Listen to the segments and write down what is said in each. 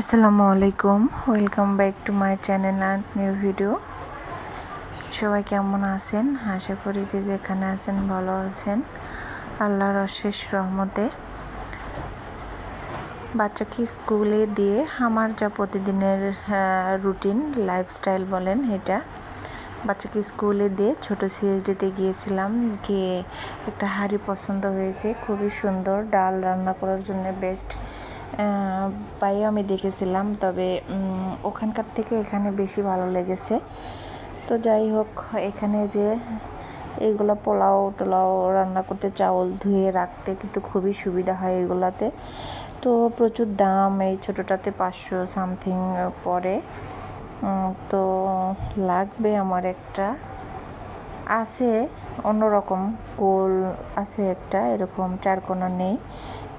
আসসালামু আলাইকুম। Welcome back to my channel and new video সবাই কেমন আছেন? আশা করি যে যেখানে আছেন ভালো আছেন। আল্লাহর অশেষ রহমতে। বাচ্চাকে স্কুলে দিয়ে আমার যা প্রতিদিনের রুটিন লাইফস্টাইল বলেন এটা, বাচ্চাকে স্কুলে দিয়ে ছোট সিএসডিতে গিয়েছিলাম। গিয়ে একটা হাঁড়ি পছন্দ হয়েছে, খুবই সুন্দর, ডাল রান্না করার জন্য বেস্ট পাইও আমি দেখেছিলাম, তবে ওখানকার থেকে এখানে বেশি ভালো লেগেছে। তো যাই হোক, এখানে যে এইগুলো পোলাও টোলাও রান্না করতে, চাউল ধুয়ে রাখতে কিন্তু খুবই সুবিধা হয় এগুলাতে। তো প্রচুর দাম, এই ছোটোটাতে পাঁচশো সামথিং পরে তো লাগবে আমার একটা। আছে, অন্যরকম গোল আছে একটা, এরকম চারকোনা নেই।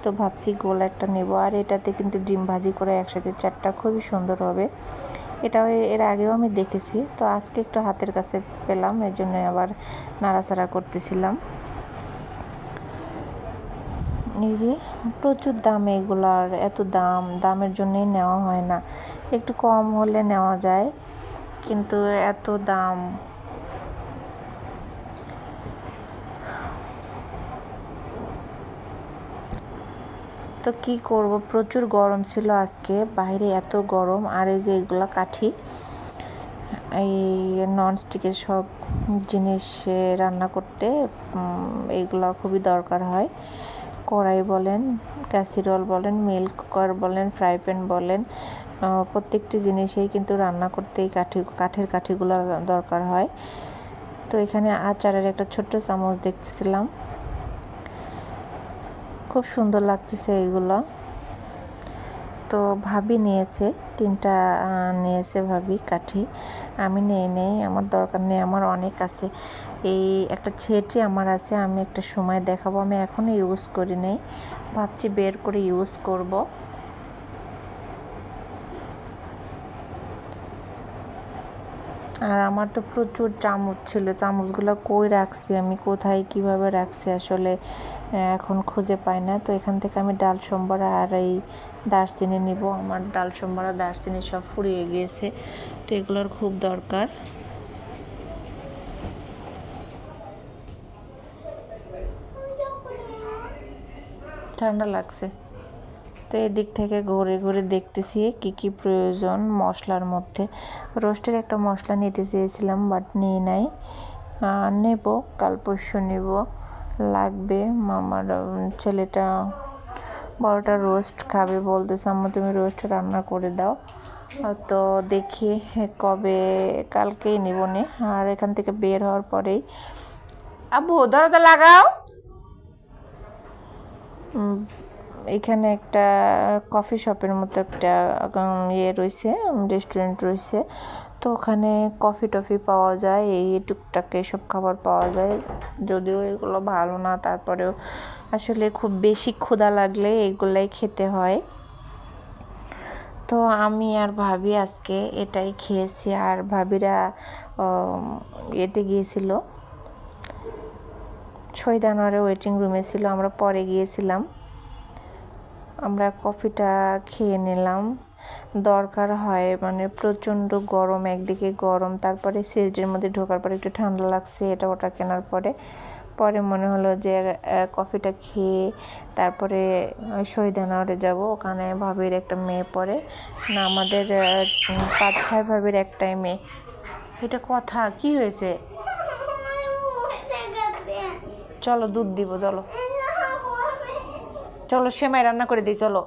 তো ভাবছি গোল একটা নেব। আর এটাতে কিন্তু ডিম ভাজি করে একসাথে চারটা খুবই সুন্দর হবে। এটাও এর আগেও আমি দেখেছি। তো আজকে একটু হাতের কাছে পেলাম, এর জন্য আবার নাড়াচাড়া করতেছিলাম। নিজে প্রচুর দাম এগুলার, এত দাম, দামের জন্যই নেওয়া হয় না। একটু কম হলে নেওয়া যায়, কিন্তু এত দাম। তো কি করব? প্রচুর গরম ছিল আজকে, বাইরে এত গরম, আর এই যে এগুলো কাঠি, এই ননস্টিকের সব জিনিস রান্না করতে এইগুলো খুবই দরকার হয়। কড়াই বলেন ক্যাসিরল বলেন মিল্ক কুকার বলেন ফ্রাই প্যান বলেন প্রত্যেকটি জিনিসেই কিন্তু রান্না করতে এই কাঠি, কাঠের কাঠিগুলো দরকার হয়। তো এখানে আচারের একটা ছোট্ট চামচ দেখতেছিলাম। খুব সুন্দর লাগতেছে এইগুলো তো ভাবি নিয়েছে, তিনটা নিয়েছে ভাবি কাঠি। আমি নেই নেই, আমার দরকার নেই, আমার অনেক আছে। এই একটা ছেটি আমার আছে, আমি একটা সময় দেখাবো। আমি এখনও ইউজ করি নেই, ভাবছি বের করে ইউজ করব। আর আমার তো প্রচুর চামচ ছিল, চামচগুলো কই রাখছি আমি, কোথায় কীভাবে রাখছি আসলে এখন খুঁজে পাই না। তো এখান থেকে আমি ডাল সম্বরা আর এই দারচিনি নিব। আমার ডাল সম্বরা, দারচিনি সব ফুরিয়ে গিয়েছে, তো এগুলোর খুব দরকার। ঠান্ডা লাগছে। তো এদিক থেকে ঘুরে ঘুরে দেখতেছি কি কি প্রয়োজন মশলার মধ্যে। রোস্টের একটা মশলা নিতে চেয়েছিলাম বাট নিয়ে নাই। নেব, কাল পরশু নেব। লাগবে, মামার ছেলেটা বড়টা রোস্ট খাবে বলতেছে, আম্মা, তুমি রোস্ট রান্না করে দাও। তো দেখি কবে, কালকেই নেব নে। আর এখান থেকে বের হওয়ার পরেই আব্বু দরজা লাগাও। এখানে একটা কফি শপের মতো একটা ইয়ে রয়েছে রেস্টুরেন্ট রয়েছে। তো ওখানে কফি টফি পাওয়া যায়, এই টুকটাক এসব খাবার পাওয়া যায়। যদিও এগুলো ভালো না, তারপরেও আসলে খুব বেশি ক্ষুধা লাগলে এগুলাই খেতে হয়। তো আমি আর ভাবি আজকে এটাই খেয়েছি, আর ভাবিরা এতে গিয়েছিল। শহীদানোয়ারে ওয়েটিং রুমে ছিল, আমরা পরে গিয়েছিলাম। আমরা কফিটা খেয়ে নিলাম। দরকার হয় মানে প্রচণ্ড গরম, একদিকে গরম, তারপরে সিজডের মধ্যে ঢোকার পরে একটু ঠান্ডা লাগছে, এটা ওটা কেনার পরে। পরে মনে হলো যে কফিটা খেয়ে তারপরে শহীদানারে যাব। ওখানে ভাবির একটা মেয়ে পড়ে। না, আমাদের পাঁচ, ছয় ভাবির একটাই মেয়ে। এটা কথা, কি হয়েছে? চলো দুধ দিব, চলো। চলো, সেমাই রান্না করে দিই, চলো।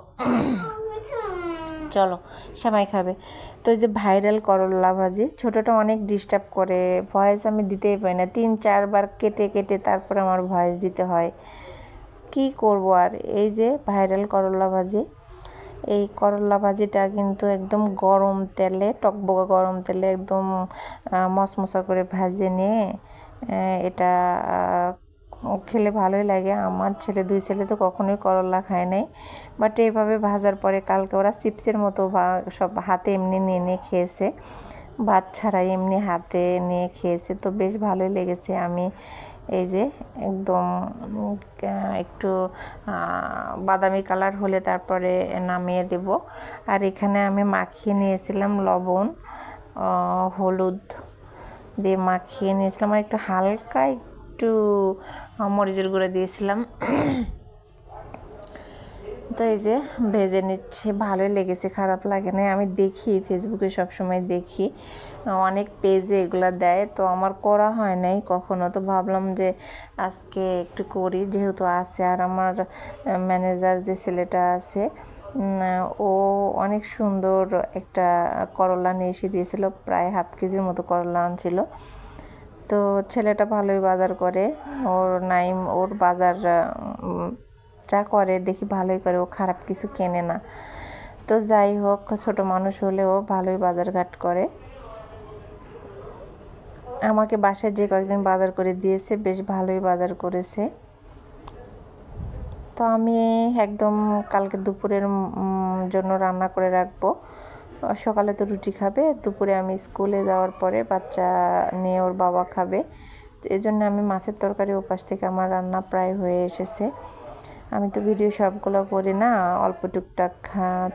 চলো, সেমাই খাবে। তো যে ভাইরাল করল্লা ভাজি, ছোটোটা অনেক ডিস্টার্ব করে। ভয়েস আমি দিতেই পারি না। তিন, চারবার কেটে কেটে তারপর আমার ভয়েস দিতে হয়। কি করব আর? এই যে ভাইরাল করল্লা ভাজি, এই করল্লা ভাজিটা কিন্তু একদম গরম তেলে টকবকা গরম তেলে একদম মশমশা করে ভাজে নিয়ে এটা খেলে ভালোই লাগে। আমার ছেলে, দুই ছেলে তো কখনোই করলা খায় নাই। বাট এইভাবে ভাজার পরে কালকে ওরা চিপসের মতো সব হাতে এমনি নিয়ে নিয়ে খেয়েছে। ভাত ছাড়াই এমনি হাতে নিয়ে খেয়েছে। তো বেশ ভালোই লেগেছে। আমি এই যে একদম একটু বাদামি কালার হলে তারপরে নামিয়ে দেব। আর এখানে আমি মাখিয়ে নিয়েছিলাম লবণ হলুদ দিয়ে মাখিয়ে নিয়েছিলাম। আর একটু হালকা একটু মরিচের গুঁড়ো দিয়েছিলাম। তো এই যে ভেজে নিচ্ছে, ভালোই লেগেছে, খারাপ লাগে না আমি দেখি ফেসবুকে সবসময় দেখি। অনেক পেজে এগুলো দেয়, তো আমার করা হয় নাই। কখনো তো ভাবলাম যে আজকে একটু করি, যেহেতু আছে। আর আমার ম্যানেজার যে ছেলেটা আছে ও অনেক সুন্দর একটা করলা নিয়ে এসে দিয়েছিল, প্রায় হাফ কেজির মতো করলা আনছিল। তো ছেলেটা ভালোই বাজার করে। ওর নাইম, ওর বাজার যা করে দেখি ভালোই করে, ও খারাপ কিছু কেনে না। তো যাই হোক, ছোট মানুষ হলেও ভালোই বাজারঘাট করে। আমাকে বাসায় যে কয়েকদিন বাজার করে দিয়েছে, বেশ ভালোই বাজার করেছে। তো আমি একদম কালকে দুপুরের জন্য রান্না করে রাখব। সকালে তো রুটি খাবে, দুপুরে আমি স্কুলে যাওয়ার পরে বাচ্চা নিয়ে ওর বাবা খাবে। এই জন্য আমি মাছের তরকারি ওপাশ থেকে আমার রান্না প্রায় হয়ে এসেছে। আমি তো ভিডিও সবগুলো করি না, অল্প টুকটাক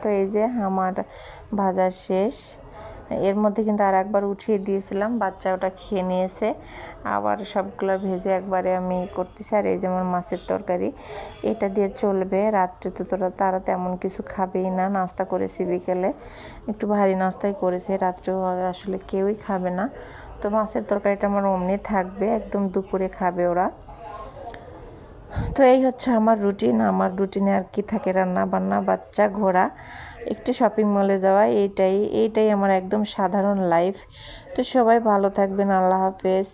তো এই যে আমার ভাজা শেষ। এর মধ্যে কিন্তু আর একবার উঠিয়ে দিয়েছিলাম, বাচ্চা ওটা খেয়ে নিয়েছে। আবার সবগুলো ভেজে একবারে আমি করতেছি। আর এই যেমন মাছের তরকারি, এটা দিয়ে চলবে। রাত্রে তো তোরা তারা তেমন কিছু খাবেই না। নাস্তা করেছি বিকেলে। একটু ভারী নাস্তাই করেছে। রাত্রে আসলে কেউই খাবে না। তো মাছের তরকারিটা আমার অমনি থাকবে, একদম দুপুরে খাবে ওরা। তো এই হচ্ছে আমার রুটিন। আমার রুটিনে আর কি থাকে? রান্না বান্না বাচ্চা, ঘোরা। একটু শপিং মলে যাওয়া, এইটাই এইটাই আমার একদম সাধারণ লাইফ তো সবাই ভালো থাকবেন, আল্লাহ হাফেজ।